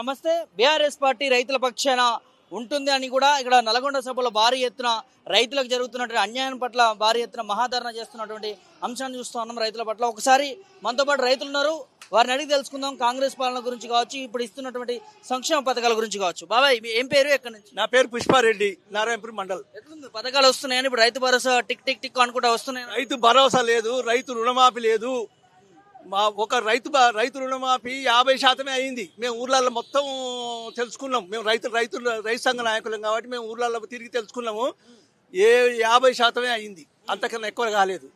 నమస్తే BRS party రైతుల పక్షాన ఉంటుంది అని కూడా ఇక్కడ నల్గొండ సభలో భారీ ఎత్తున రైతులకు జరుగుతున్నటువంటి అన్యాయం పట్ల భారీ ఎత్తున మహాధరణ చేస్తున్నటువంటి అంశాన్ని చూస్తూ ఉన్నాం రైతుల పట్ల. ఒకసారి మనతో పాటు రైతులు ఉన్నారు. వారిని అడిగి తెలుసుకుందాం. కాంగ్రెస్ పాలన గురించి కావచ్చు ఇప్పుడు ఇస్తున్నటువంటి సంక్షేమ పథకాల గురించి కావచ్చు. బాబాయ్ ఏం పేరు ఎక్కడి నుంచి? నా పేరు పుష్పారెడ్డి నారాయణపురం మండల్. ఎట్లుంది? పథకాలు వస్తున్నాయని ఇప్పుడు Rythu Bharosa tick tick tick అనుకుంటా వస్తున్నాయి రైతు భరోసా లేదు రైతు రుణమాఫీ లేదు. మా ఒక రైతు రైతు రుణమాఫీ యాభై శాతమే అయింది. మేము ఊర్లలో మొత్తం తెలుసుకున్నాం. మేము రైతు రైతు రైతు సంఘ నాయకులం కాబట్టి మేము ఊర్లలో తిరిగి తెలుసుకున్నాము. ఏ యాభై శాతమే అయింది. అంతకన్నా ఎక్కువ కాలేదు.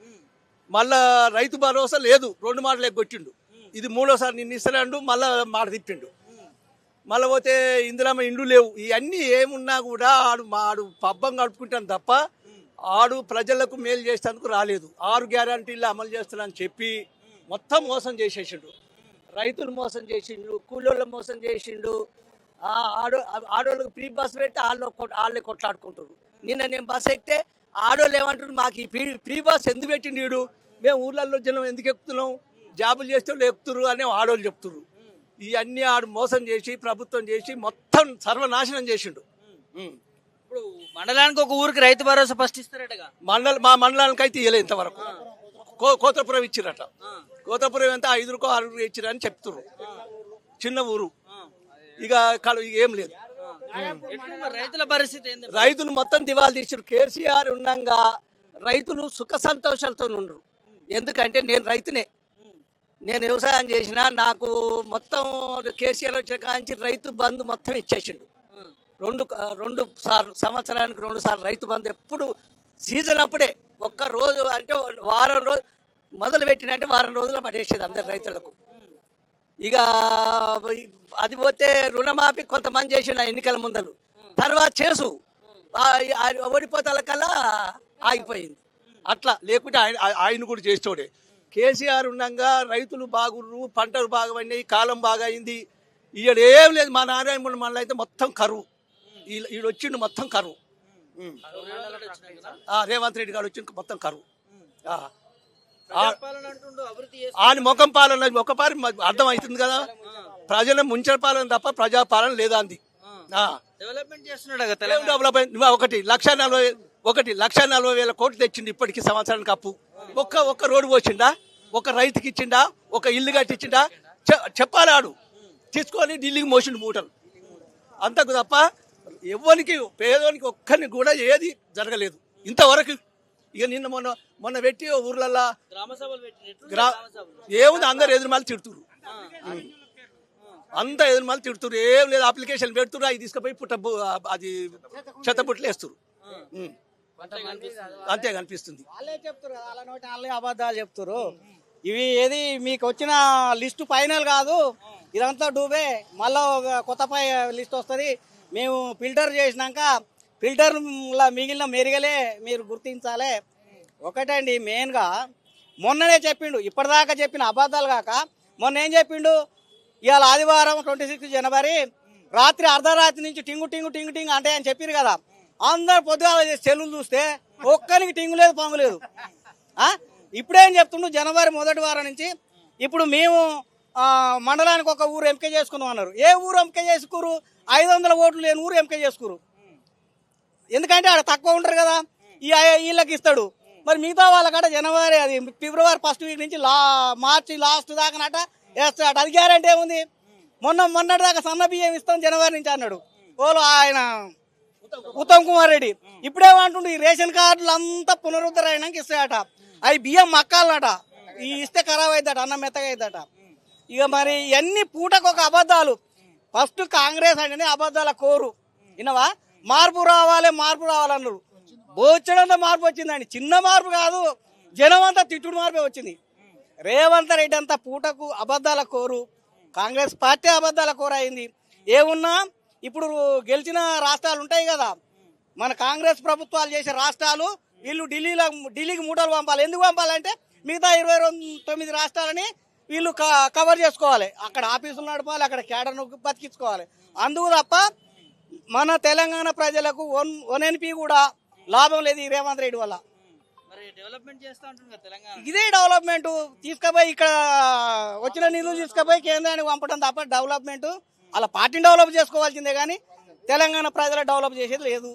మళ్ళా రైతు భరోసా లేదు. రెండు మాటలు ఎగ్గొట్టిండు ఇది మూడోసారి నిన్న ఇస్తాడు మళ్ళా మాట తిప్పిండు మళ్ళీ పోతే ఇందులో ఇండ్లు లేవు. ఇవన్నీ ఏమున్నా కూడా ఆడు మా ఆడు పబ్బం గడుపుకుంటాను తప్ప ఆడు ప్రజలకు మేలు చేసేందుకు రాలేదు. ఆరు గ్యారంటీలు అమలు చేస్తానని చెప్పి మొత్తం మోసం చేసేసిండు. రైతులు మోసం చేసిండు కూలోళ్ళు మోసం చేసిండు. ఆడో ఆడోళ్ళకి ఫ్రీ బస్ పెట్టి వాళ్ళు వాళ్ళే కొట్లాడుకుంటారు నిన్న నేను బస్ ఎక్కితే ఆడోళ్ళు ఏమంటారు మాకు ఈ ఫ్రీ ఫ్రీ బస్ ఎందుకు పెట్టిండు వీడు? మేము ఊర్లలో జనం ఎందుకు ఎక్కుతున్నాం? జాబులు చేస్తే వాళ్ళు ఎక్కుతురు అని ఆడోళ్ళు చెప్తున్నారు ఇవన్నీ ఆడు మోసం చేసి ప్రభుత్వం చేసి మొత్తం సర్వనాశనం చేసిండు. ఇప్పుడు మండలానికి ఒక ఊరికి రైతు భరోసా ఫస్ట్ ఇస్తారటగా. మండల మా మండలానికి అయితే ఇవ్వలేదు ఇంతవరకు కోతపురం ఇచ్చిరట. కోతపురం ఎంత? ఐదురుకో ఆరుగురు ఇచ్చిరని చెప్తున్నారు చిన్న ఊరు. ఇక ఏం లేదు. రైతుల పరిస్థితి రైతులు మొత్తం దివాళి తీసారు కేసీఆర్ ఉండగా రైతులు సుఖ సంతోషాలతో ఉండరు. ఎందుకంటే నేను రైతునే. నేను వ్యవసాయం చేసిన నాకు మొత్తం కేసీఆర్ వచ్చిన కాంచి రైతు బంధు మొత్తం ఇచ్చేసిండు. రెండు రెండు సార్లు సంవత్సరానికి రెండు సార్లు రైతు బంధు ఎప్పుడు సీజన్ అప్పుడే. ఒక్క రోజు అంటే వారం రోజు మొదలు పెట్టినంటే వారం రోజులు పడేసేది అందరు రైతులకు. ఇక అది పోతే రుణమాఫీ కొంతమంది చేసిన ఎన్నికల ముందలు. తర్వాత చేసు. ఓడిపోతాల కల్లా ఆగిపోయింది. అట్లా లేకుంటే ఆయన ఆయన కూడా చేస్తోడే కేసీఆర్ ఉండగా రైతులు బాగుర్రు పంటలు బాగా పండినాయి కాలం బాగా అయింది ఈడ ఏం లేదు మా నారాయణ మళ్ళీ అయితే మొత్తం కరువు. ఈడు వచ్చిండు మొత్తం కరువు. రేవంత్ రెడ్డి గారు వచ్చిండు మొత్తం కరువు. ఆయన ముఖం పాలన ఒక పారి అర్థం అవుతుంది కదా? ప్రజల ముంచల పాలన తప్ప ప్రజా పాలన లేదా అంది. డెవలప్మెంట్ చేస్తున్నాడు డెవలప్మెంట్ ఒకటి లక్ష నలభై ఒకటి లక్ష నలభై వేల కోట్లు తెచ్చిండు ఇప్పటికి సంవత్సరానికి అప్పు. ఒక్క ఒక్క రోడ్డు పోసిండా? ఒక రైతుకి ఇచ్చిండా? ఒక ఇల్లు కట్టించిండా? చె- చెప్పాలి ఆడు. తీసుకొని ఢిల్లీకి మోసిండు మూటలు. అంతకు తప్ప ఎవ్వరికి పేదోనికి ఒక్కరికి కూడా ఏది జరగలేదు. ఇంతవరకు ఇక నిన్న మొన్న మొన్న పెట్టి ఊర్లల్లో? ఏముంది అందరు ఎదురు మళ్ళీ తిడుతురు అంత ఎదురు మళ్ళీ తిడుతురు ఏం లేదు అప్లికేషన్ పెడుతురు అవి తీసుకుపోయి పుట్ట అది చెత్త బుట్టలు వేస్తురు. అంతే కనిపిస్తుంది. వాళ్ళే చెప్తారు వాళ్ళ నోటి వాళ్ళే అబద్ధాలు చెప్తారు ఇవి ఏది మీకు వచ్చిన లిస్ట్ ఫైనల్ కాదు. ఇదంతా డూబే. మళ్ళా ఒక కొత్త పై లిస్ట్ వస్తుంది. మేము ఫిల్టర్ చేసినాక ఫిల్టర్లా మిగిలిన మెరుగలే మీరు గుర్తించాలి. ఒకటండి మెయిన్గా మొన్ననే చెప్పిండు ఇప్పటిదాకా చెప్పిన అబద్ధాలు కాక మొన్న ఏం చెప్పిండు? ఇవాళ ఆదివారం ట్వంటీ సిక్స్ జనవరి రాత్రి అర్ధరాత్రి నుంచి టింగు టింగు టింగు టింగు అంటే అని చెప్పారు కదా. అందరు పొద్దుగాల చెల్లు చూస్తే ఒక్కరికి టింగు లేదు పొంగు లేదు. ఇప్పుడేం చెప్తుండు? జనవరి మొదటి వారం నుంచి ఇప్పుడు మేము మండలానికి ఒక ఊరు ఎంపిక చేసుకున్నాం అన్నారు. ఏ ఊరు ఎంపిక చేసుకురు ఐదు వందల ఓట్లు లేని ఊరు ఎంపిక చేసుకురు ఎందుకంటే ఆడ తక్కువ ఉంటారు కదా. ఈ వీళ్ళకి ఇస్తాడు. మరి మిగతా వాళ్ళకట జనవరి అది ఫిబ్రవరి ఫస్ట్ వీక్ నుంచి లా మార్చి లాస్ట్ దాకానట వేస్తాడు. అది గ్యారంటీ ఏముంది? మొన్న మొన్నటి దాకా సన్న బియ్యం ఇస్తాం జనవరి నుంచి అన్నాడు. ఓలు ఆయన ఉత్తమ్ కుమార్ రెడ్డి. ఇప్పుడేమంటుండు ఈ రేషన్ కార్డులు అంతా పునరుద్ధరణకి ఇస్తాయట. అవి బియ్యం మక్కాలట ఈ ఇస్తే ఖరాబ్ అవుతాడు అన్నం మెత్తగా అవుతాట ఇక మరి ఇవన్నీ పూటకు ఒక అబద్ధాలు. ఫస్ట్ కాంగ్రెస్ అంటేనే అబద్ధాల కోరు. విన్నవా? మార్పు రావాలి మార్పు రావాలన్నారు బోచ్చడంతా మార్పు వచ్చిందండి. చిన్న మార్పు కాదు జనం అంతా తిట్టుడు మార్పే వచ్చింది. రేవంత్ రెడ్డి అంతా పూటకు అబద్ధాల కోరు కాంగ్రెస్ పార్టీ అబద్ధాల కోరు అయింది. ఏమున్నా ఇప్పుడు గెలిచిన రాష్ట్రాలు ఉంటాయి కదా. మన కాంగ్రెస్ ప్రభుత్వాలు చేసే రాష్ట్రాలు వీళ్ళు ఢిల్లీలో ఢిల్లీకి మూటలు పంపాలి. ఎందుకు పంపాలంటే మిగతా ఇరవై రెండు తొమ్మిది రాష్ట్రాలని వీళ్ళు క- కవర్ చేసుకోవాలి. అక్కడ ఆఫీసులు నడపాలి అక్కడ కేడర్ను బతికించుకోవాలి. అందుకు తప్ప మన తెలంగాణ ప్రజలకు వన్ వన్ ఎన్పి కూడా లాభం లేదు ఈ రేవంత్ రెడ్డి వల్ల. ఇదే డెవలప్మెంట్ తీసుకుపోయి ఇక్కడ వచ్చిన నిధులు తీసుకుపోయి కేంద్రానికి పంపడం తప్ప డెవలప్మెంట్ అలా పార్టీని డెవలప్ చేసుకోవాల్సిందే కానీ తెలంగాణ ప్రజల డెవలప్ చేసేది లేదు.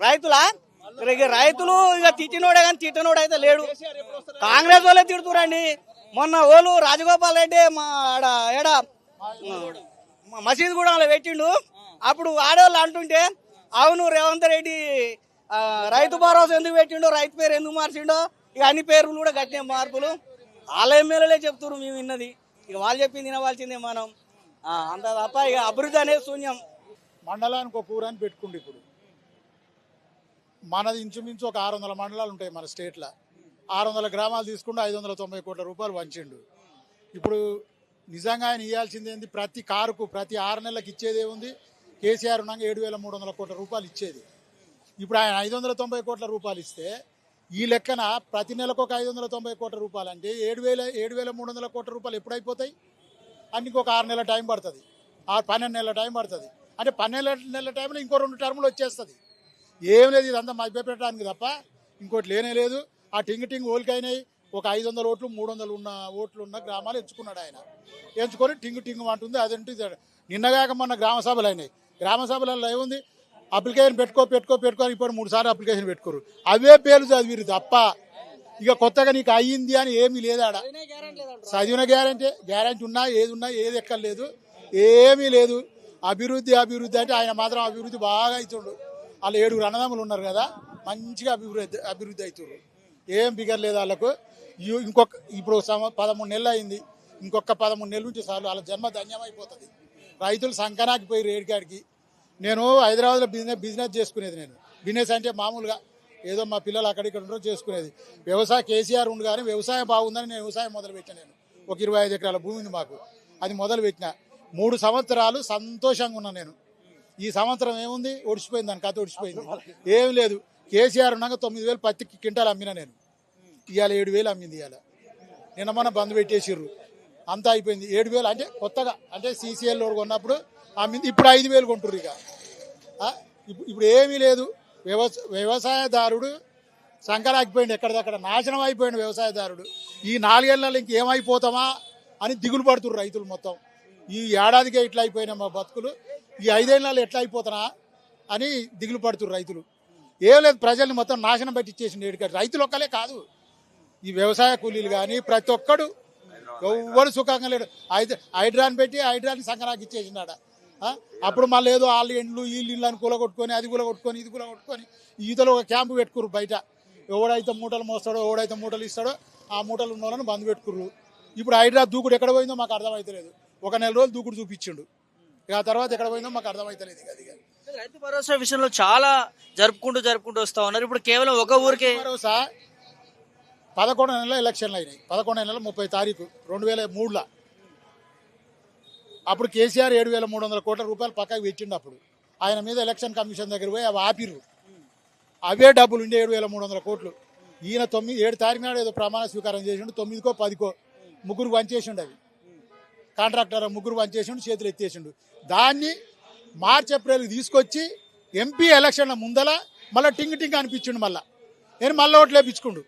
రైతులు రైతులా? ఇక తిట్టినోడే కానీ తిట్టనోడు అయితే లేడు. కాంగ్రెస్ వాళ్ళే తిడుతురండి. మొన్న ఓలు రాజగోపాల్ రెడ్డి మా ఆడ ఏడ? మసీద్ కూడా అలా పెట్టిండు. అప్పుడు ఆడవాళ్ళు అంటుంటే అవును రేవంత్ రెడ్డి రైతు భరోసా ఎందుకు పెట్టిండో రైతు పేరు ఎందుకు మార్చిండో ఇక అన్ని పేర్లు కూడా కట్టిన మార్పులు. వాళ్ళ ఎమ్మెల్యేలే చెప్తున్నారు మేము విన్నది. ఇక వాళ్ళు చెప్పింది వినవలసిందే మనం. అంత తప్ప ఇక అభివృద్ధి అనేది శూన్యం. మండలానికి ఒక ఊరని పెట్టుకుండి ఇప్పుడు. మనది ఇంచుమించు ఒక ఆరు వందల మండలాలు ఉంటాయి మన స్టేట్లో. ఆరు వందల గ్రామాలు తీసుకుంటే ఐదు వందల తొంభై కోట్ల రూపాయలు వంచిండు. ఇప్పుడు నిజంగా ఆయన ఇవ్వాల్సింది ఏంది? ప్రతి కారుకు ప్రతి ఆరు నెలలకు ఇచ్చేదే ఉంది కేసీఆర్ ఉన్నాక ఏడు వేల మూడు వందల కోట్ల రూపాయలు ఇచ్చేది. ఇప్పుడు ఆయన ఐదు వందల తొంభై కోట్ల రూపాయలు ఇస్తే ఈ లెక్కన ప్రతి నెలకు ఒక ఐదు వందల తొంభై కోట్ల రూపాయలు అంటే ఏడు వేల ఏడు వేల మూడు వందల కోట్ల రూపాయలు ఎప్పుడైపోతాయి? అని అన్నికి ఒక ఆరు నెలల టైం పడుతుంది. ఆరు పన్నెండు నెలల టైం పడుతుంది. అంటే పన్నెండు నెలల టైంలో ఇంకో రెండు టర్ములు వచ్చేస్తుంది. ఏం లేదు ఇదంతా మధ్యపెట్టడానికి తప్ప ఇంకోటి లేనే లేదు. ఆ టింగ్ టింగ్ ఓలికైనాయి. ఒక ఐదు వందల ఓట్లు మూడు వందలు ఉన్న ఓట్లు ఉన్న గ్రామాలు ఎంచుకున్నాడు ఆయన. ఎంచుకొని టింగు టింగు అంటుంది అదంటే నిన్నగాక మొన్న గ్రామ సభలు అయినాయి. గ్రామ సభలలో ఏముంది? అప్లికేషన్ పెట్టుకో పెట్టుకో పెట్టుకో ఇప్పుడు మూడు సార్లు అప్లికేషన్ పెట్టుకోరు. అవే పేర్లు చదివిరు తప్ప ఇక కొత్తగా నీకు అయ్యింది అని ఏమీ లేదాడ? చదివిన గ్యారంటీ గ్యారంటీ ఉన్నా ఏది ఉన్నా ఏది ఎక్కర్లేదు ఏమీ లేదు. అభివృద్ధి అభివృద్ధి అంటే ఆయన మాత్రం అభివృద్ధి బాగా అవుతుండు వాళ్ళు ఏడుగురు అన్నదమ్ములు ఉన్నారు కదా మంచిగా అభివృద్ధి అభివృద్ధి అవుతుండ్రు ఏం బిగర్ లేదు వాళ్ళకు. ఇంకొక ఇప్పుడు సమ- పదమూడు నెలలు అయింది. ఇంకొక పదమూడు నెలల నుంచి చాలు వాళ్ళ జన్మ ధన్యమైపోతుంది. రైతులు సంకనాకి పోయి రేడికాడికి నేను హైదరాబాద్లో బిజినెస్ బిజినెస్ చేసుకునేది నేను. బిజినెస్ అంటే మామూలుగా ఏదో మా పిల్లలు అక్కడిక్కడ ఉండరో చేసుకునేది. వ్యవసాయ కేసీఆర్ ఉండు కానీ వ్యవసాయం బాగుందని నేను వ్యవసాయం మొదలుపెట్టాను నేను. ఒక ఇరవై ఐదు ఎకరాల భూమి ఉంది మాకు. అది మొదలు పెట్టిన మూడు సంవత్సరాలు సంతోషంగా ఉన్నా నేను. ఈ సంవత్సరం ఏముంది? ఒడిచిపోయింది దాని కథ ఒడిచిపోయింది ఏం లేదు. కేసీఆర్ ఉన్నాక తొమ్మిది వేలు పత్తి క్వింటాలు అమ్మిన నేను. ఇవాళ ఏడు వేలు అమ్మింది ఇవాళ నిన్న మొన్న బంద్ పెట్టేసిర్రు. అంతా అయిపోయింది. ఏడు వేలు అంటే కొత్తగా అంటే సీసీఎల్ కొన్నప్పుడు అమ్మింది ఇప్పుడు ఐదు వేలు కొంటుర్రు ఇక. ఇప్పుడు ఇప్పుడు ఏమీ లేదు. వ్యవస వ్యవసాయదారుడు సంకరాకిపోయింది ఎక్కడిదక్కడ నాశనం అయిపోయింది వ్యవసాయదారుడు. ఈ నాలుగేళ్ళలో ఇంకేమైపోతామా అని దిగులు పడుతుర్రు రైతులు మొత్తం. ఈ ఏడాదికే ఇట్లా అయిపోయినా మా బతుకులు. ఈ ఐదేళ్ళలో ఎట్లా అయిపోతానా అని దిగులు పడుతుర్రు రైతులు. ఏం లేదు ప్రజల్ని మొత్తం నాశనం పెట్టించేసింది ఏడుకాడు రైతులు ఒక్కలే కాదు. ఈ వ్యవసాయ కూలీలు కానీ ప్రతి ఒక్కడు ఎవ్వడు సుఖంగా లేడు. హైడ్రాన్ పెట్టి హైడ్రాన్ సంకరాకి ఇచ్చేసినాడ? అప్పుడు మళ్ళీ ఏదో వాళ్ళు ఎండ్లు వీళ్ళు ఇళ్ళు అని కూలగొట్టుకొని అది కూలగొట్టుకొని ఇది కూలగొట్టుకొని ఈతలో ఒక క్యాంపు పెట్టుకురు బయట. ఎవడైతే మూటలు మోస్తాడో ఎవడైతే మూటలు ఇస్తాడో ఆ మూటలు ఉన్న వాళ్ళని బంద్ పెట్టుకుర్రు. ఇప్పుడు హైడ్రా దూకుడు ఎక్కడ పోయిందో మాకు అర్థమైతలేదు. ఒక నెల రోజులు దూకుడు చూపించిండు. ఇక ఆ తర్వాత ఎక్కడ పోయిందో మాకు ఇక అది ఇక. రైతు భరోసా విషయంలో చాలా జరుపుకుంటూ జరుపుకుంటూ వస్తా ఉన్నారు. ఇప్పుడు కేవలం ఒక ఊరికే భరోసా పదకొండు నెలల ఎలక్షన్లు అయినాయి. పదకొండు నెలల ముప్పై తారీఖు రెండు వేల మూడులో. అప్పుడు కేసీఆర్ ఏడు వేల మూడు వందల కోట్ల రూపాయలు పక్కకు పెట్టిండు అప్పుడు. ఆయన మీద ఎలక్షన్ కమిషన్ దగ్గర పోయి అవి ఆపిర్రు. అవే డబ్బులు ఉండే ఏడు వేల మూడు వందల కోట్లు. ఈయన తొమ్మిది ఏడు తారీఖు నాడు ఏదో ప్రమాణ స్వీకారం చేసిండు తొమ్మిదికో పదికో ముగ్గురు వంచేసిండు అవి. కాంట్రాక్టర్ ముగ్గురు వంచేసిండు చేతులు ఎత్తేసిండు. దాన్ని మార్చ్ ఏప్రిల్ తీసుకొచ్చి ఎంపీ ఎలక్షన్ల ముందల మళ్ళీ టింగ్ టింగ్ అనిపించిండు మళ్ళా. నేను మళ్ళీ ఓట్లు వేపించుకుండు.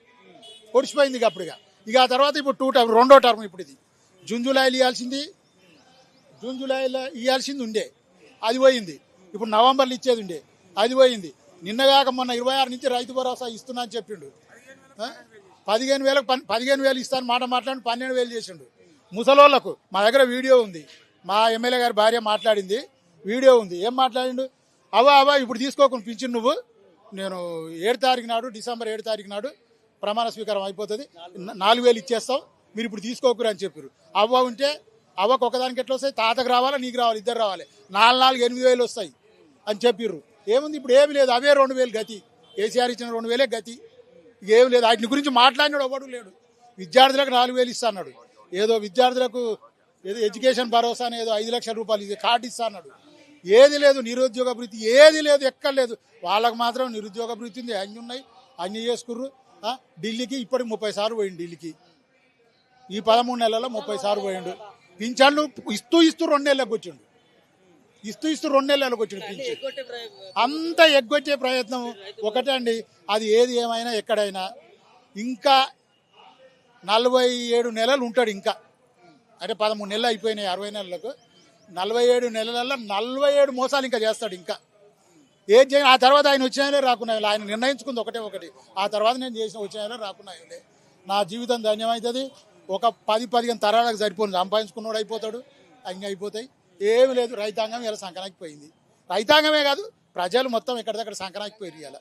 పొడిచిపోయింది ఇక అప్పుడు ఇక ఇక ఆ తర్వాత ఇప్పుడు టూ టర్మ్ రెండో టర్మ్ ఇప్పుడు ఇది. జూన్ జూలైలో ఇవ్వాల్సింది జూన్ జూలైలో ఇవ్వాల్సింది ఉండే. అది పోయింది. ఇప్పుడు నవంబర్లో ఇచ్చేది ఉండే. అది పోయింది. నిన్నగాక మొన్న ఇరవై ఆరు నుంచి రైతు భరోసా ఇస్తున్నా అని చెప్పిండు. పదిహేను వేలకు పని పదిహేను వేలు ఇస్తాను మాట మాట్లాడి పన్నెండు వేలు చేసిండు. ముసలోళ్ళకు మా దగ్గర వీడియో ఉంది. మా ఎమ్మెల్యే గారి భార్య మాట్లాడింది. వీడియో ఉంది. ఏం మాట్లాడిండు? అవా అవా ఇప్పుడు తీసుకోకుండా పింఛన్ నువ్వు. నేను ఏడు తారీఖు నాడు డిసెంబర్ ఏడు తారీఖు నాడు ప్రమాణ స్వీకారం అయిపోతుంది. నాలుగు వేలు ఇచ్చేస్తాం. మీరు ఇప్పుడు తీసుకోకరు అని చెప్పారు అవ్వ ఉంటే అవ్వకు ఒకదానికి ఎట్లా వస్తాయి? తాతకు రావాలా నీకు రావాలి ఇద్దరు రావాలి. నాలుగు నాలుగు ఎనిమిది వేలు వస్తాయి అని చెప్పిర్రు. ఏముంది? ఇప్పుడు ఏమి లేదు. అవే రెండు వేలు గతి. కేసీఆర్ ఇచ్చిన రెండు వేలే గతి. ఏం లేదు. వాటిని గురించి మాట్లాడినాడు ఎవడు లేడు. విద్యార్థులకు నాలుగు వేలు ఇస్తా అన్నాడు. ఏదో విద్యార్థులకు ఏదో ఎడ్యుకేషన్ భరోసా అని ఏదో ఐదు లక్షల రూపాయలు ఇది కార్డు ఇస్తా అన్నాడు. ఏది లేదు. నిరుద్యోగ భృతి ఏది లేదు. ఎక్కడ లేదు. వాళ్ళకు మాత్రం నిరుద్యోగ భృతి ఉంది. అన్ని ఉన్నాయి. అన్నీ చేసుకుర్రు. ఢిల్లీకి ఇప్పటికి ముప్పై సార్లు పోయిండు ఢిల్లీకి. ఈ పదమూడు నెలల్లో ముప్పై సార్లు పోయిండు. పింఛన్లు ఇస్తూ ఇస్తూ రెండు నెలలకు వచ్చిండు. ఇస్తూ ఇస్తూ రెండు నెలలకు వచ్చిండు పింఛన్. అంత ఎగ్గొచ్చే ప్రయత్నం ఒకటే అండి. అది ఏది ఏమైనా ఎక్కడైనా. ఇంకా నలభై ఏడు నెలలు ఉంటాడు ఇంకా. అంటే పదమూడు నెలలు అయిపోయినాయి అరవై నెలలకు. నలభై ఏడు నెలలలో నలభై ఏడు మోసాలు ఇంకా చేస్తాడు ఇంకా. ఏం చేయను ఆ తర్వాత ఆయన వచ్చినాయలే రాకున్నాయి ఆయన నిర్ణయించుకుంది ఒకటే ఒకటి. ఆ తర్వాత నేను చేసిన వచ్చినాయలే రాకున్నాయి నా జీవితం ధన్యమవుతుంది ఒక పది పదిహేను తరాలకు సరిపోను. సంపాదించుకున్నోడు అయిపోతాడు. అన్నీ అయిపోతాయి. ఏమి లేదు. రైతాంగం ఇలా సంకనాకి పోయింది. రైతాంగమే కాదు ప్రజలు మొత్తం ఎక్కడిదక్కడ సంకనాకి పోయి ఇలా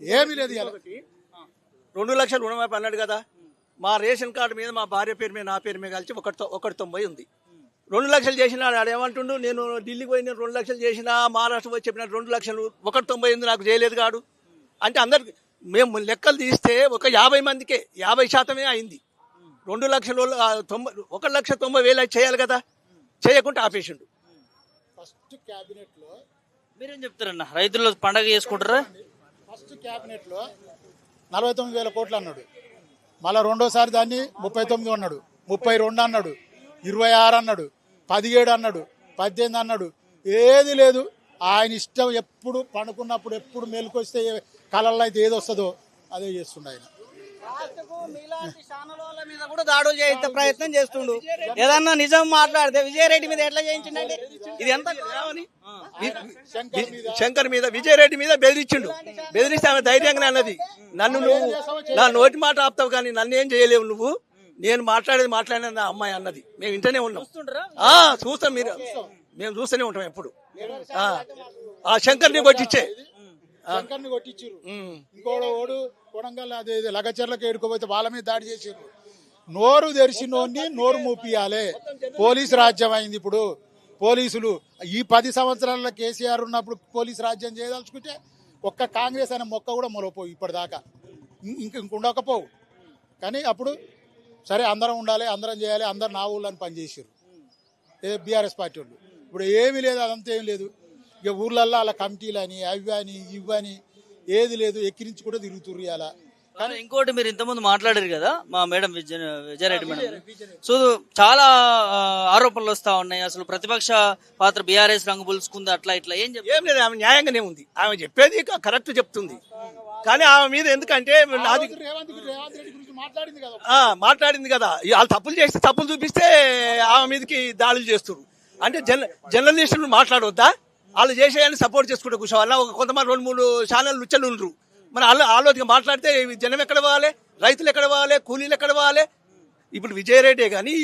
ఏమీ లేదు ఇలా రెండు లక్షలు రుణమాఫీ అన్నాడు కదా. మా రేషన్ కార్డు మీద మా భార్య పేరు మీద నా పేరు మీద కలిసి ఒకటి ఒకటి తొంభై ఉంది. రెండు లక్షలు చేసిన ఆడు ఏమంటుండు నేను ఢిల్లీకి పోయి నేను రెండు లక్షలు చేసిన మహారాష్ట్ర పోయి చెప్పిన రెండు లక్షలు ఒకటి తొంభై ఉంది నాకు చేయలేదు కాడు. అంటే అందరికి మేము లెక్కలు తీస్తే ఒక యాభై మందికే యాభై శాతమే అయింది. రెండు లక్షలు తొంభై ఒక లక్ష తొంభై వేలు అయితే చేయాలి కదా. చేయకుండా ఆపేసిండు. ఫస్ట్ క్యాబినెట్లో మీరేం చెప్తారన్న? రైతులు పండగ చేసుకుంటారా? ఫస్ట్ క్యాబినెట్లో నలభై తొమ్మిది వేల కోట్లు అన్నాడు. మళ్ళా రెండోసారి దాన్ని ముప్పై తొమ్మిది అన్నాడు. ముప్పై రెండు అన్నాడు. ఇరవై ఆరు అన్నాడు. పదిహేడు అన్నాడు పద్దెనిమిది అన్నాడు. ఏది లేదు. ఆయన ఇష్టం ఎప్పుడు పండుకున్నప్పుడు ఎప్పుడు మేలుకొస్తే కళల్లో అయితే ఏది వస్తుందో అదే చేస్తుండే ఆయన. మీద కూడా దాడులు చేయించే ప్రయత్నం చేస్తుండు. ఏదన్నా నిజం మాట్లాడితే విజయరెడ్డి మీద ఎట్లా చేయించిండండి ఇది ఎంత శంకర్ మీద. విజయరెడ్డి మీద బెదిరించిండు. బెదిరిస్తే ఆమె ధైర్యంగానే అన్నది నన్ను నువ్వు నా నోటి మాట ఆపుతావు కానీ నన్ను ఏం చేయలేవు నువ్వు. నేను మాట్లాడేది మాట్లాడిన అమ్మాయి అన్నది. మేము ఇంటనే ఉన్నాం. ఆ చూస్తాం మీరు. మేము చూస్తూనే ఉంటాం ఎప్పుడు. ఆ, శంకర్ని కొట్టించే. శంకర్ని కొట్టించారు. ఇంకోడు ఓడు కొడంగల్ అదే ఇది లగచర్లకు ఏడుకోపోతే వాళ్ళ మీద దాడి చేసారు నోరు తెరిచినోడిని నోరు మూపియాలి. పోలీసు రాజ్యం అయింది ఇప్పుడు. పోలీసులు ఈ పది సంవత్సరాల కేసీఆర్ ఉన్నప్పుడు పోలీసు రాజ్యం చేయదలుచుకుంటే ఒక్క కాంగ్రెస్ అనే మొక్క కూడా మొలపోవు ఇప్పటిదాకా. ఇంక ఇంక ఉండకపోవు. కానీ అప్పుడు సరే అందరం ఉండాలి అందరం చేయాలి అందరు నా ఊళ్ళని పనిచేసారు ఏ బీఆర్ఎస్ పార్టీ వాళ్ళు. ఇప్పుడు ఏమీ లేదు అదంతా ఏం లేదు. ఇక ఊర్లల్లో అలా కమిటీలు అని అవి అని ఇవి అని ఏది లేదు ఎక్కిరించి కూడా తిరుగుతుర్రు అలా కానీ ఇంకోటి మీరు ఇంతకుముందు మాట్లాడారు కదా మా madam Vijaya Vijaya Reddy madam. So చాలా ఆరోపణలు వస్తా ఉన్నాయి. అసలు ప్రతిపక్ష పాత్ర బీఆర్ఎస్ రంగు పులుసుకుంది అట్లా ఇట్లా ఏం చెప్తారు? ఏం లేదు ఆమె న్యాయంగానే ఉంది. ఆమె చెప్పేది కరెక్ట్ చెప్తుంది. కానీ ఆమె మీద ఎందుకంటే నాది మాట్లాడింది కదా. ఆ, మాట్లాడింది కదా. ఈ వాళ్ళు తప్పులు చేస్తే తప్పులు చూపిస్తే ఆమె మీదకి దాడులు చేస్తారు అంటే జన జర్నలిస్టులు మాట్లాడవద్దా వాళ్ళు చేసేయాలని సపోర్ట్ చేసుకుంటే కూర్చోవాలా. ఒక కొంతమంది రెండు మూడు ఛానల్ లుచ్చలు ఉండరు. మరి వాళ్ళు ఆలోచన మాట్లాడితే జనం ఎక్కడ పోవాలి? రైతులు ఎక్కడ పోవాలి? కూలీలు ఎక్కడ పోవాలి? ఇప్పుడు విజయరెడ్డి కానీ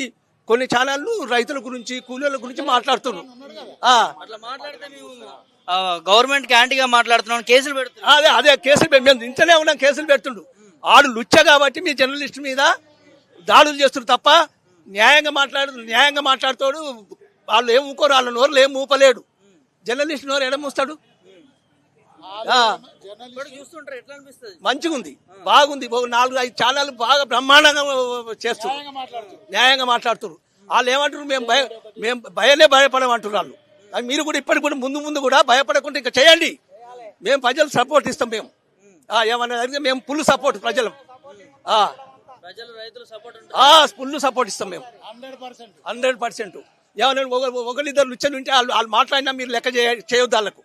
కొన్ని ఛానళ్ళు రైతుల గురించి కూలీల గురించి మాట్లాడుతున్నారు ఆ, అట్లా మాట్లాడితే మేము గవర్నమెంట్కి యాంటీగా మాట్లాడుతున్నాం కేసులు పెడుతున్నాం. అదే అదే కేసులు మేము ఇంతనే ఉన్నాం కేసులు పెడుతుండు ఆడు లుచ్చ కాబట్టి మీ జర్నలిస్ట్ మీద దాడులు చేస్తున్నారు తప్ప న్యాయంగా మాట్లాడు న్యాయంగా మాట్లాడుతాడు వాళ్ళు ఏం ఊకోరు వాళ్ళ నోరులు ఏం ఊపలేడు. జర్నలిస్ట్ నోరు ఎడ మూస్తాడు? ఆ, ఇప్పుడు చూస్తుంటారు ఎట్లా అనిపిస్తుంది? మంచిగా ఉంది బాగుంది నాలుగు ఐదు ఛానల్ బాగా బ్రహ్మాండంగా చేస్తారు న్యాయంగా మాట్లాడుతున్నారు వాళ్ళు ఏమంటారు మేము భయ మేము భయనే భయపడమంటారు వాళ్ళు. మీరు కూడా ఇప్పటికి కూడా ముందు ముందు కూడా భయపడకుండా ఇంకా చేయండి. మేము ప్రజలు సపోర్ట్ ఇస్తాం మేము. ఏమన్నా మేము ఫుల్ సపోర్ట్ ప్రజలు. ఆ, ప్రజలు రైతులు సపోర్ట్ ఉంటారు ఆ, ఫుల్ సపోర్ట్ ఇస్తాం మేము. Hundred percent. ఏమన్నా ఒక- ఒకరిద్దరు లుచ్చలు ఉంటే వాళ్ళు వాళ్ళు మాట్లాడినా మీరు లెక్క చేయ- చేయొద్దు వాళ్ళకు.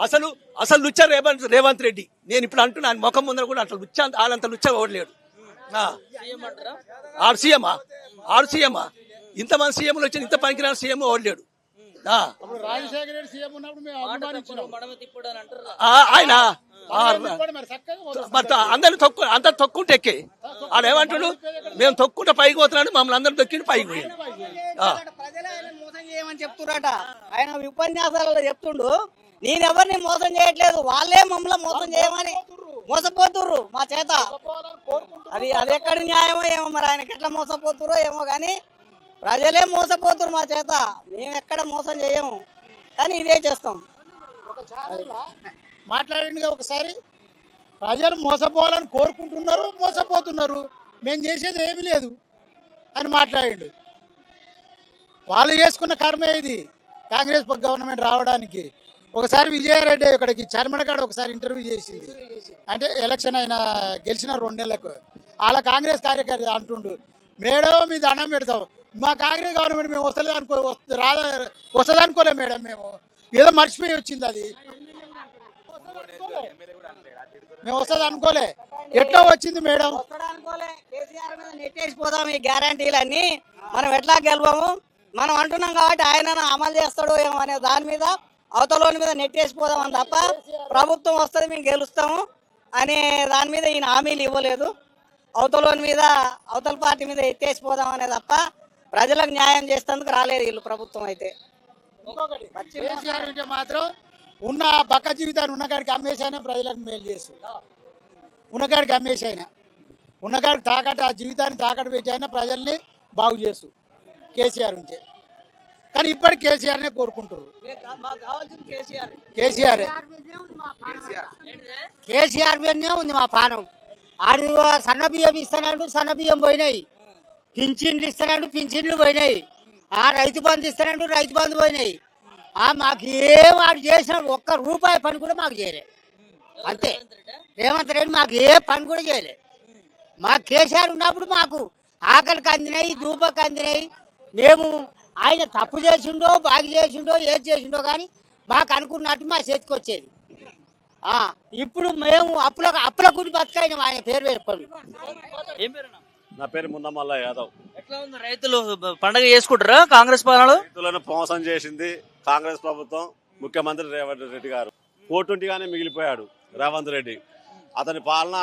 అసలు అసలు లుచ్చ రేవంత్ రేవంత్ రెడ్డి. నేను ఇప్పుడు అంటున్నాను ముఖం ముందర కూడా అట్లా లుచ్చ వాళ్ళంత లుచ్చ ఓడలేడు సీఎం అంటారా? ఆరు సీఎమా? ఆరు సీఎమా? ఇంతమంది సీఎంలు వచ్చి ఇంత పనికిరాని సీఎం ఓడలేడు ఆయన. అందరిని తొక్కు అంత తొక్కుంటే ఎక్కే. ఆడు ఏమంటాడు? మేము తొక్కుంటే పైకి పోతున్నాడు మమ్మల్ని అందరం తొక్కిండు పైకి పోయాడు ఆ. ప్రజలే ఆయన మోసం చేయమని చెప్తురట ఆయన ఉపన్యాసాలలో చెప్తుండు నేను ఎవరిని మోసం చేయట్లేదు వాళ్ళే మమ్మల్ని మోసం చేయమని మోసపోతుర్రు మా చేత. అది అది ఎక్కడి న్యాయమో ఏమో మరి ఆయనకి ఎట్లా మోసపోతురో ఏమో కానీ ప్రజలే మోసపోతున్నారు మా చేత. మేము ఎక్కడ మోసం చేయము. కానీ ఇదే చేస్తాం. మాట్లాడండి ఒకసారి. ప్రజలు మోసపోవాలని కోరుకుంటున్నారు మోసపోతున్నారు. మేము చేసేది ఏమీ లేదు అని మాట్లాడండి. వాళ్ళు చేసుకున్న కర్మే ఇది. కాంగ్రెస్ గవర్నమెంట్ రావడానికి. ఒకసారి విజయారెడ్డి ఇక్కడికి చర్మన కాడ ఒకసారి ఇంటర్వ్యూ చేసింది. అంటే ఎలక్షన్ అయిన గెలిచిన రెండు నెలలకు వాళ్ళ కాంగ్రెస్ కార్యకర్త అంటుండు మేడం మీద అన్నం పెడతాం మా కాంగ్రెస్ గవర్నమెంట్ మేము వస్తలేదు అనుకో రాదా వస్తుంది అనుకోలే మేడం మేము. ఏదో మర్చిపోయి వచ్చింది అది. మేము వస్తుంది అనుకోలే. ఎట్లా వచ్చింది మేడం? నెట్టేసిపోదాం ఈ గ్యారంటీలన్నీ. మనం ఎట్లా గెలవము? మనం అంటున్నాం కాబట్టి ఆయన అమలు చేస్తాడు ఏమో అనే దాని మీద అవతలోని మీద నెట్టేసిపోదాం అని తప్ప ప్రభుత్వం వస్తుంది మేము గెలుస్తాము అనే దాని మీద ఈయన హామీలు ఇవ్వలేదు. అవతలోని మీద అవతల పార్టీ మీద ఎత్తేసిపోదాం అనే తప్ప ప్రజలకు న్యాయం చేసేందుకు రాలేదు వీళ్ళు ప్రభుత్వం అయితే. కేసీఆర్ ఉంటే మాత్రం ఉన్న పక్క జీవితాన్ని ఉన్నకాడికి అమ్మేసైనా ప్రజలకు మేలు చేస్తుంది. ఉన్నకాడికి అమ్మేసైనా ఉన్నకాడికి తాకట్టు ఆ జీవితాన్ని తాకట్టు పెట్టి అయినా ప్రజల్ని బాగు చేస్తూ కేసీఆర్ ఉంటే. కానీ ఇప్పటికి కేసీఆర్నే కోరుకుంటారు కేసీఆర్. కేసీఆర్ ఉంది మా పానం ఆడు సన్న బియ్యం ఇస్తానంటూ సన్న బియ్యం పోయినాయి. పింఛన్లు ఇస్తానంటూ పింఛన్లు పోయినాయి. ఆ రైతు బంధు ఇస్తానంటూ రైతు బంధు పోయినాయి. ఆ మాకు ఏ వాడు చేసిన ఒక్క రూపాయి పని కూడా మాకు చేయలే. అంతే. రేవంత్ రెడ్డి మాకు ఏ పని కూడా చేయలే. మా కేసీఆర్ ఉన్నప్పుడు మాకు ఆకలికి అందినాయి దూపకి అందినాయి. మేము ఆయన తప్పు చేసిండో బాగు చేసిండో ఏది చేసిండో కానీ మాకు అనుకున్నట్టు మా చేతికి వచ్చేది. ఇప్పుడు మేము అప్పుల అప్పుల గుడి బతకైన ఆయన పేరు పెట్టుకోండి నా పేరు మున్నమల్ల యాదవ్. ఎట్లా ఉంది? రైతులు పండగ చేసుకుంటారా కాంగ్రెస్ పాలనలో? రైతులను మోసం చేసింది కాంగ్రెస్ ప్రభుత్వం ముఖ్యమంత్రి రేవంత్ రెడ్డి గారు. ఫోర్ ట్వంటీగానే మిగిలిపోయాడు రేవంత్ రెడ్డి. అతని పాలన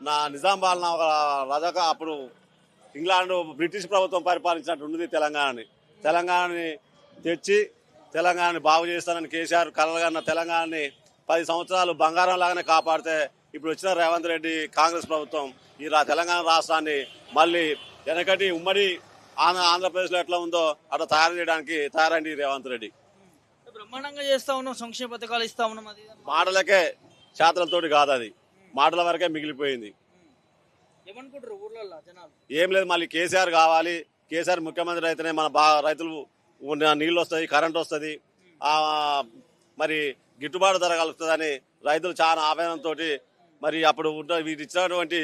నా నిజాం పాలన ఒక రజక అప్పుడు ఇంగ్లాండ్ బ్రిటిష్ ప్రభుత్వం పరిపాలించినట్టు ఉన్నది తెలంగాణని. తెలంగాణని తెచ్చి తెలంగాణని బాగు చేస్తానని కేసీఆర్ కలగన్న తెలంగాణని పది సంవత్సరాలు బంగారం లాగానే కాపాడితే ఇప్పుడు వచ్చిన రేవంత్ రెడ్డి కాంగ్రెస్ ప్రభుత్వం ఈ తెలంగాణ రాష్ట్రాన్ని మళ్ళీ వెనకటి ఉమ్మడి ఆంధ్ర ఆంధ్రప్రదేశ్లో ఎట్లా ఉందో అట్లా తయారు చేయడానికి తయారండి రేవంత్ రెడ్డి. బ్రహ్మాండంగా చేస్తా ఉన్నాం సంక్షేమ పథకాలు ఇస్తా ఉన్నాం అది. మాటలకే చేతలతోటి కాదు అది. మాటల వరకే మిగిలిపోయింది. ఏమనుకుంటారు ఊర్లలో జనాలు? ఏం లేదు మళ్ళీ కేసీఆర్ కావాలి. కేసీఆర్ ముఖ్యమంత్రి అయితేనే మన బా రైతులు నీళ్ళు వస్తాయి కరెంట్ వస్తుంది. మరి గిట్టుబాటు ధర కలుగుతుందని రైతులు చాలా ఆవేదనతో మరి అప్పుడు ఉన్న వీరు ఇచ్చినటువంటి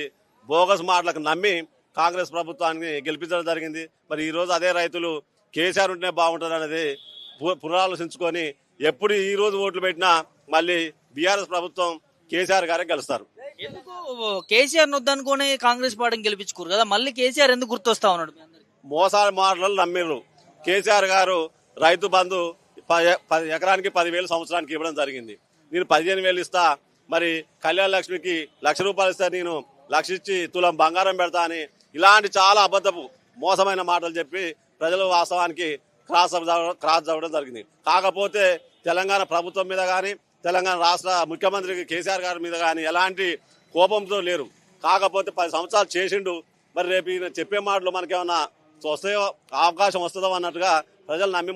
బోగస్ మాటలకు నమ్మి కాంగ్రెస్ ప్రభుత్వాన్ని గెలిపించడం జరిగింది. మరి ఈ రోజు అదే రైతులు కేసీఆర్ ఉంటేనే బాగుంటుంది అనేది పునరాలోచించుకొని ఎప్పుడు ఈ రోజు ఓట్లు పెట్టినా మళ్ళీ బీఆర్ఎస్ ప్రభుత్వం కేసీఆర్ గారే గెలుస్తారు. ఎందుకు కేసీఆర్ వద్దనుకొని కాంగ్రెస్ పార్టీని గెలిపించుకోరు కదా? మళ్ళీ కేసీఆర్ ఎందుకు గుర్తొస్తా ఉన్నాడు మోసాల మాటలు నమ్మిర్రు. కేసీఆర్ గారు రైతు బంధు ఎకరానికి పదివేలు సంవత్సరానికి ఇవ్వడం జరిగింది. నేను పదిహేను వేలు ఇస్తా మరి కళ్యాణ లక్ష్మికి లక్ష రూపాయలు ఇస్తే నేను లక్ష ఇచ్చి తులం బంగారం పెడతా అని ఇలాంటి చాలా అబద్ధపు మోసమైన మాటలు చెప్పి ప్రజలు వాస్తవానికి క్రాస్ క్రాస్ అవ్వడం జరిగింది. కాకపోతే తెలంగాణ ప్రభుత్వం మీద కానీ తెలంగాణ రాష్ట్ర ముఖ్యమంత్రి కేసీఆర్ గారి మీద కానీ ఎలాంటి కోపంతో లేరు. కాకపోతే పది సంవత్సరాలు చేసిండు. మరి రేపు ఈయన చెప్పే మాటలు మనకేమన్నా వస్తాయో అవకాశం వస్తుందో అన్నట్టుగా ప్రజలు నమ్మి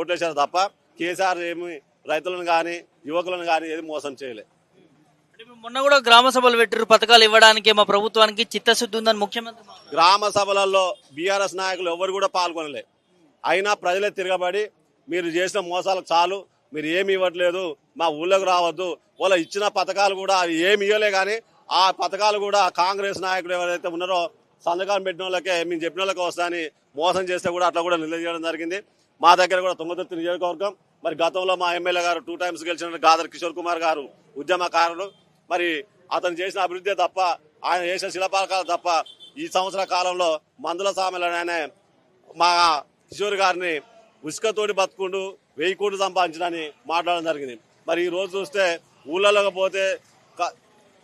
ఓట్లేశారు తప్ప కేసీఆర్ ఏమి రైతులను కానీ యువకులను కానీ ఏది మోసం చేయలే. మొన్న కూడా గ్రామ సభలు పెట్టారు పథకాలు ఇవ్వడానికి మా ప్రభుత్వానికి చిత్తశుద్ధి ఉందని ముఖ్యమంత్రి గ్రామ సభలలో బీఆర్ఎస్ నాయకులు ఎవరు కూడా పాల్గొనలే. అయినా ప్రజలే తిరగబడి మీరు చేసిన మోసాలు చాలు మీరు ఏమి ఇవ్వట్లేదు మా ఊళ్ళోకి రావద్దు వాళ్ళ ఇచ్చిన పథకాలు కూడా అవి ఏమి ఇవ్వలే కానీ ఆ పథకాలు కూడా కాంగ్రెస్ నాయకులు ఎవరైతే ఉన్నారో సంతకాలు పెట్టిన వాళ్ళకే మేము చెప్పిన వాళ్ళకి వస్తాయని మోసం చేస్తే కూడా అట్లా కూడా నిలదీయడం జరిగింది. మా దగ్గర కూడా తుంగతుర్తి నియోజకవర్గం మరి గతంలో మా ఎమ్మెల్యే గారు టూ టైమ్స్ గెలిచిన గాదర్ కిషోర్ కుమార్ గారు ఉద్యమకారులు మరి అతను చేసిన అభివృద్ధి తప్ప ఆయన చేసిన శిలపాలకాలు తప్ప ఈ సంవత్సర కాలంలో మందుల సామెలనే మా కిషోర్ గారిని ఉసుకతోటి బతుకుండు వెయ్యి కోట్లు సంపాదించడని మాట్లాడడం జరిగింది. మరి ఈ రోజు చూస్తే ఊళ్ళలోకి పోతే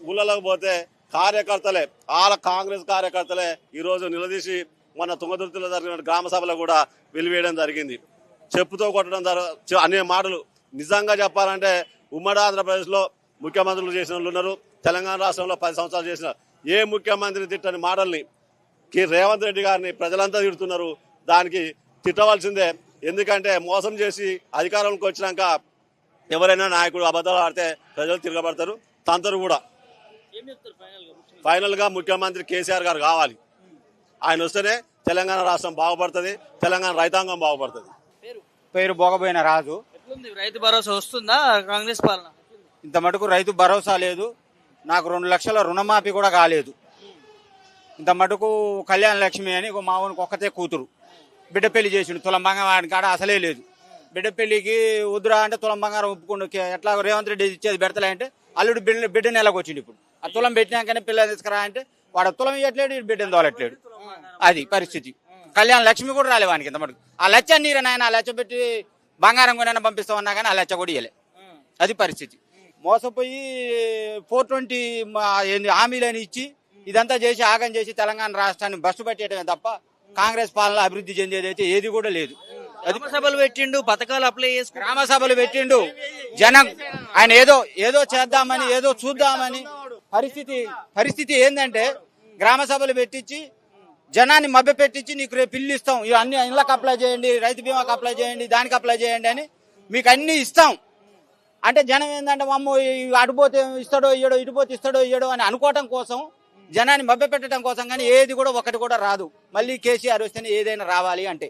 ఊళ్ళలోకి పోతే కార్యకర్తలే వాళ్ళ కాంగ్రెస్ కార్యకర్తలే ఈరోజు నిలదీసి మన తుంగదుర్తిలో జరిగిన గ్రామ సభలో కూడా వెలివేయడం జరిగింది. చెప్పుతో కొట్టడం అనే మాటలు నిజంగా చెప్పాలంటే ఉమ్మడి ఆంధ్రప్రదేశ్లో ముఖ్యమంత్రులు చేసిన వాళ్ళు ఉన్నారు. తెలంగాణ రాష్ట్రంలో పది సంవత్సరాలు చేసిన ఏ ముఖ్యమంత్రి తిట్టని మాటల్ని కి రేవంత్ రెడ్డి గారిని ప్రజలంతా తిడుతున్నారు. దానికి తిట్టవలసిందే. ఎందుకంటే మోసం చేసి అధికారంలోకి వచ్చినాక ఎవరైనా నాయకుడు అబద్ధాలు ఆడితే ప్రజలు తిరగబడతారు. తంతరు కూడా. ఏం చెప్తారు ఫైనల్గా ముఖ్యమంత్రి? ఫైనల్గా ముఖ్యమంత్రి కేసీఆర్ గారు కావాలి. ఆయన వస్తేనే తెలంగాణ రాష్ట్రం బాగుపడుతుంది తెలంగాణ రైతాంగం బాగుపడుతుంది. పేరు? పేరు బోగబోయిన రాజు. ఎట్లుంది? రైతు భరోసా వస్తుందా? కాంగ్రెస్ పాలన? ఇంత మటుకు రైతు భరోసా లేదు. నాకు రెండు లక్షల రుణమాఫీ కూడా కాలేదు. ఇంత మటుకు కళ్యాణ లక్ష్మి అని ఒక ఊరికి ఒక్కతే కూతురు. బిడ్డ పెళ్ళి చేసిండు. తులంబంగా వాడి కాడ అసలే లేదు. బిడ్డ పెళ్ళికి వద్దురా అంటే తులం బంగారం ఒప్పుకుండు. ఎట్లా రేవంత్ రెడ్డి ఇచ్చేది పెడతలే అంటే అల్లుడు బిడ్డ బిడ్డ నెలకు వచ్చిండు ఇప్పుడు. ఆ తులం పెట్టినాకనే పిల్లలు తీసుకురా అంటే వాడు తులం ఇవ్వట్లేడు బిడ్డను తోలట్లేడు. అది పరిస్థితి. కళ్యాణ లక్ష్మి కూడా రాలే వానికి ఇంత మటుకు. ఆ లచ్చ నీరు నాయన ఆ లచ్చ పెట్టి బంగారం కొనైనా పంపిస్తామన్నా కానీ ఆ లచ్చ కూడా ఇయ్యలే. అది పరిస్థితి. మోసపోయి ఫోర్ ట్వంటీ హామీలని ఇచ్చి ఇదంతా చేసి ఆగం చేసి తెలంగాణ రాష్ట్రాన్ని బస్సు పెట్టేయడమే తప్ప కాంగ్రెస్ పాలన అభివృద్ధి చెందేది అయితే ఏది కూడా లేదు. గ్రామ సభలు పెట్టిండు పథకాలు అప్లై చేసుకుని గ్రామ సభలు పెట్టిండు. జనం ఆయన ఏదో ఏదో చేద్దామని ఏదో చూద్దామని పరిస్థితి పరిస్థితి ఏంటంటే గ్రామ సభలు పెట్టించి జనాన్ని మభ్య పెట్టించి నీకు రేపు ఇల్లు ఇస్తాం. అన్ని ఇళ్ళకి అప్లై చేయండి రైతు బీమాకి అప్లై చేయండి దానికి అప్లై చేయండి అని మీకు అన్ని ఇస్తాం. అంటే జనం ఏంటంటే అమ్మో ఈ అటుపోతే ఇస్తాడో ఇయ్యడో ఇటుపోతే ఇస్తాడో ఇయ్యడో అని అనుకోవటం కోసం జనాన్ని మభ్య పెట్టడం కోసం కానీ ఏది కూడా ఒకటి కూడా రాదు. మళ్ళీ కేసీఆర్ వస్తేనే ఏదైనా రావాలి అంటే.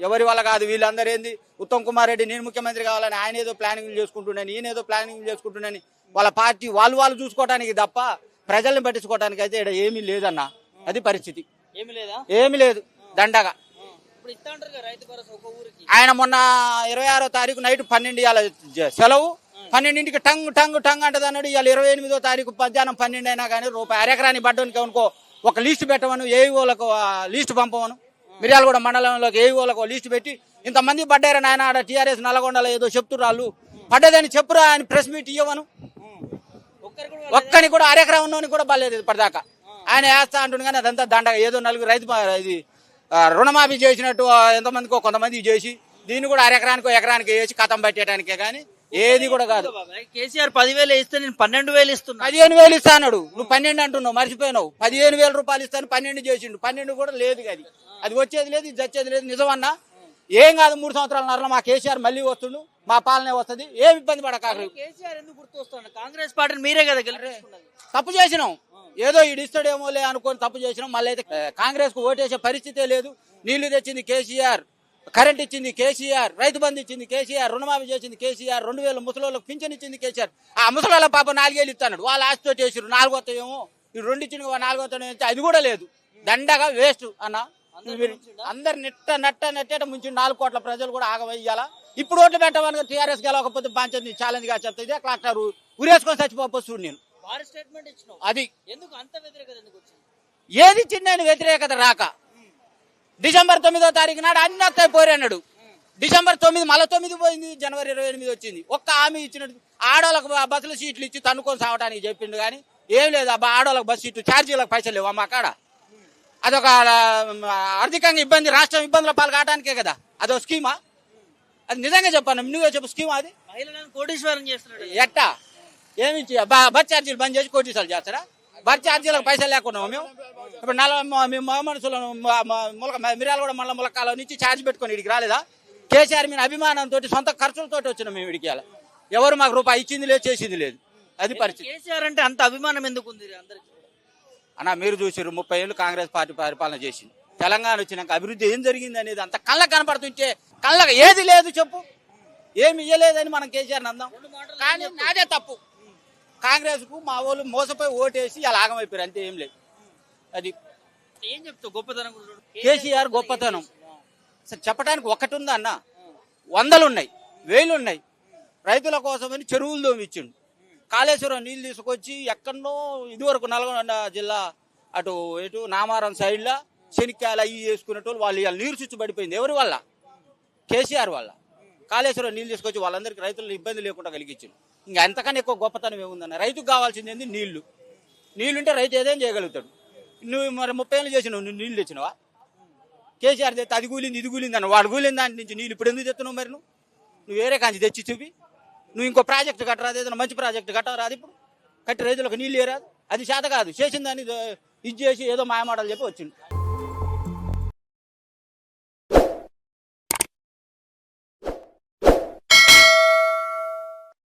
ఎవరి వల్ల కాదు వీళ్ళందరూ ఏంది? ఉత్తమ్ కుమార్ రెడ్డి నేను ముఖ్యమంత్రి కావాలని ఆయన ఏదో ప్లానింగ్ చేసుకుంటున్నాను ఈయన ఏదో ప్లానింగ్ చేసుకుంటున్నాను వాళ్ళ పార్టీ వాళ్ళు వాళ్ళు చూసుకోవడానికి తప్ప ప్రజల్ని పట్టించుకోవడానికి అయితే ఈడ ఏమీ లేదన్న. అది పరిస్థితి. ఏమి లేదా? ఏమీ లేదు. దండగా. ఆయన మొన్న ఇరవై ఆరో తారీఖు నైట్ పన్నెండు ఇవాళ సెలవు. పన్నెండింటికి టంగ్ టంగ్ టంగ్ అంటది అన్నాడు. ఇవాళ ఇరవై ఎనిమిదో తారీఖు మధ్యాహ్నం పన్నెండు అయినా కానీ రూపాయి అరెకరాని పడ్డానికి అనుకో ఒక లిస్ట్ పెట్టమను ఏఈఓలకు లిస్ట్ పంపమను. మిర్యాలగూడ మండలంలోకి ఏఈఓలకు లిస్ట్ పెట్టి ఇంతమంది పడ్డారు నాయన ఆడ టీఆర్ఎస్ నల్గొండలో ఏదో చెప్తున్నారు వాళ్ళు పడ్డదని చెప్పురా అని ప్రెస్ మీట్ ఇవ్వను ఒక్కని కూడా అరెకరా ఉన్నోని కూడా బాలేదు ఇప్పటిదాకా. ఆయన వేస్తా అంటుండు కానీ అదంతా దండగా. ఏదో నలుగురు రైతు ఇది రుణమాఫీ చేసినట్టు ఎంతమందికో కొంతమంది చేసి దీన్ని కూడా అరెకరానికో ఎకరానికి వేసి కథం పెట్టడానికే కానీ ఏది కూడా కాదు. కేసీఆర్ పదివేలు ఇస్తే నేను పన్నెండు వేలు ఇస్తున్నా. పదిహేను వేలు ఇస్తాడు నువ్వు పన్నెండు అంటున్నావు మర్చిపోయినావు. పదిహేను వేల రూపాయలు ఇస్తాను పన్నెండు చేసిండు. పన్నెండు కూడా లేదు అది అది వచ్చేది లేదు ఇది వచ్చేది లేదు. నిజమన్నా? ఏం కాదు మూడు సంవత్సరాల నరలో మా కేసీఆర్ మళ్ళీ వస్తుండు మా పాలనే వస్తుంది. ఏం ఇబ్బంది పడకారు కేసీఆర్ ఎందుకు గుర్తొస్తాడు? కాంగ్రెస్ పార్టీని మీరే కదా తప్పు చేసినాం. ఏదో ఈడు ఇస్తాడేమో లే అనుకొని తప్పు చేసినాం. మళ్ళీ అయితే కాంగ్రెస్కు ఓటేసే పరిస్థితే లేదు. నీళ్ళు తెచ్చింది కేసీఆర్ కరెంట్ ఇచ్చింది కేసీఆర్ రైతు బంధు ఇచ్చింది కేసీఆర్ రుణమాఫీ చేసింది కేసీఆర్ రెండు వేల ముసలోళ్ళకి పింఛన్ ఇచ్చింది కేసీఆర్. ఆ ముసలోళ్ళ పాప నాలుగేళ్ళు ఇస్తాడు వాళ్ళ ఆస్తితో చేసిరు నాలుగు వస్తాయేమో ఈ రెండు ఇచ్చిన నాలుగు వస్తాయి అది కూడా లేదు. దండగా వేస్ట్ అన్న. మీరు అందరు నిట్ట నట్ట నెట్టేట ముంచి నాలుగు కోట్ల ప్రజలు కూడా ఆగవయ్యాలా? ఇప్పుడు ఓట్లు పెట్టమని టీఆర్ఎస్ గెలవకపోతే పంచాయతీ ఛాలెంజ్గా చెప్తే. ఇదే క్లాక్టర్ ఉరేసుకొని చచ్చిపోవచ్చు నేను. అది. ఎందుకు అంత వ్యతిరేకత ఎందుకు వచ్చింది? ఏది చిన్న వ్యతిరేకత రాక. డిసెంబర్ తొమ్మిదో తారీఖు నాడు అన్ని వస్తాయి పోరు అన్నాడు. డిసెంబర్ తొమ్మిది మళ్ళీ తొమ్మిది పోయింది జనవరి ఇరవై ఎనిమిది వచ్చింది. ఒక్క హామీ ఇచ్చినట్టు ఆడోళ్ళకు బ- బస్సుల సీట్లు ఇచ్చి తన్నుకొని సావడానికి చెప్పిండు కానీ ఏం లేదు అబ్బా ఆడోళ్ళకి బస్సు సీట్లు ఛార్జీలకు పైసలు లేవు అమ్మ అక్కడ అదొక ఆర్థికంగా ఇబ్బంది రాష్ట్రం ఇబ్బందుల పాలు కావడానికే కదా. అదో స్కీమా? అది నిజంగా చెప్పాను నువ్వే చెప్పు స్కీమా అది? మహిళలను కోటీశ్వరం చేస్తున్నాడు. ఎట్టా? ఏమి బస్ ఛార్జీలు బంద్ చేసి కోటీసాలు చేస్తారా? బస్ ఛార్జీలకు పైసలు లేకుండా మేము. ఇప్పుడు నలభై మేము మనుషులను ములక మిరియాలు కూడా మళ్ళీ ములకాల నుంచి ఛార్జ్ పెట్టుకొని ఇడికి రాలేదా? కేసీఆర్ మీద అభిమానంతో సొంత ఖర్చులతో వచ్చినాం మేము ఇడికి. ఎవరు మాకు రూపాయి ఇచ్చింది లేదు చేసింది లేదు. అది పరిస్థితి. కేసీఆర్ అంటే అంత అభిమానం ఎందుకు ఉంది అందరికి? అన్న మీరు చూసారు ముప్పై ఏళ్ళు కాంగ్రెస్ పార్టీ పరిపాలన చేసింది. తెలంగాణ వచ్చినాక అభివృద్ధి ఏం జరిగింది అనేది అంత కళ్ళకు కనపడుతుంటే కళ్ళకు ఏది లేదు చెప్పు. ఏమి ఇయ్యలేదని మనం కేసీఆర్ అందాం. కానీ నాదే తప్పు. కాంగ్రెస్కు మా వాళ్ళు మోసపోయి ఓటేసి అలా ఆగమైపోయారు అంతే ఏం లేదు. అది ఏం చెప్తావు? గొప్పతనం? కేసీఆర్ గొప్పతనం. అసలు చెప్పడానికి ఒక్కటి ఉందా అన్న? వందలు ఉన్నాయి వేలు ఉన్నాయి రైతుల కోసమని చెరువులు దోమిచ్చిండు కాళేశ్వరం నీళ్ళు తీసుకొచ్చి ఎక్కడో ఇదివరకు నల్గొండ జిల్లా అటు ఎటు నామారం సైడ్లో శనిక్కాయలు అవి వేసుకునేటోళ్ళు వాళ్ళు నీరు చుచ్చు పడిపోయింది. ఎవరి వల్ల? కేసీఆర్ వల్ల. కాళేశ్వరం నీళ్ళు తీసుకొచ్చి వాళ్ళందరికీ రైతులు ఇబ్బంది లేకుండా కలిగించింది ఇంకా ఎంతకన్నా ఎక్కువ గొప్పతనం ఏముందన్న? రైతుకు కావాల్సింది ఏంది? నీళ్ళు నీళ్ళుంటే రైతు ఏదేం చేయగలుగుతాడు? నువ్వు మరి ముప్పై ఏళ్ళు చేసినావు నువ్వు నీళ్ళు తెచ్చినావా? కేసీఆర్ తెస్తే అది కూలింది ఇది కూలింది అన్న. వాడు కూలింది దాని నుంచి నీళ్ళు ఇప్పుడు ఎందుకు తెస్తున్నావు మరి నువ్వు? నువ్వు వేరే కాంచి తెచ్చి చూపి. నువ్వు ఇంకో ప్రాజెక్ట్ కట్టరాదు ఏదైనా మంచి ప్రాజెక్ట్ కట్టరాదు ఇప్పుడు. కట్టి రైతులకు నీళ్ళు ఏరాదు అది చేత కాదు. చేసిన దాన్ని ఇది చేసి ఏదో మాయమాటలు చెప్పి వచ్చిండు.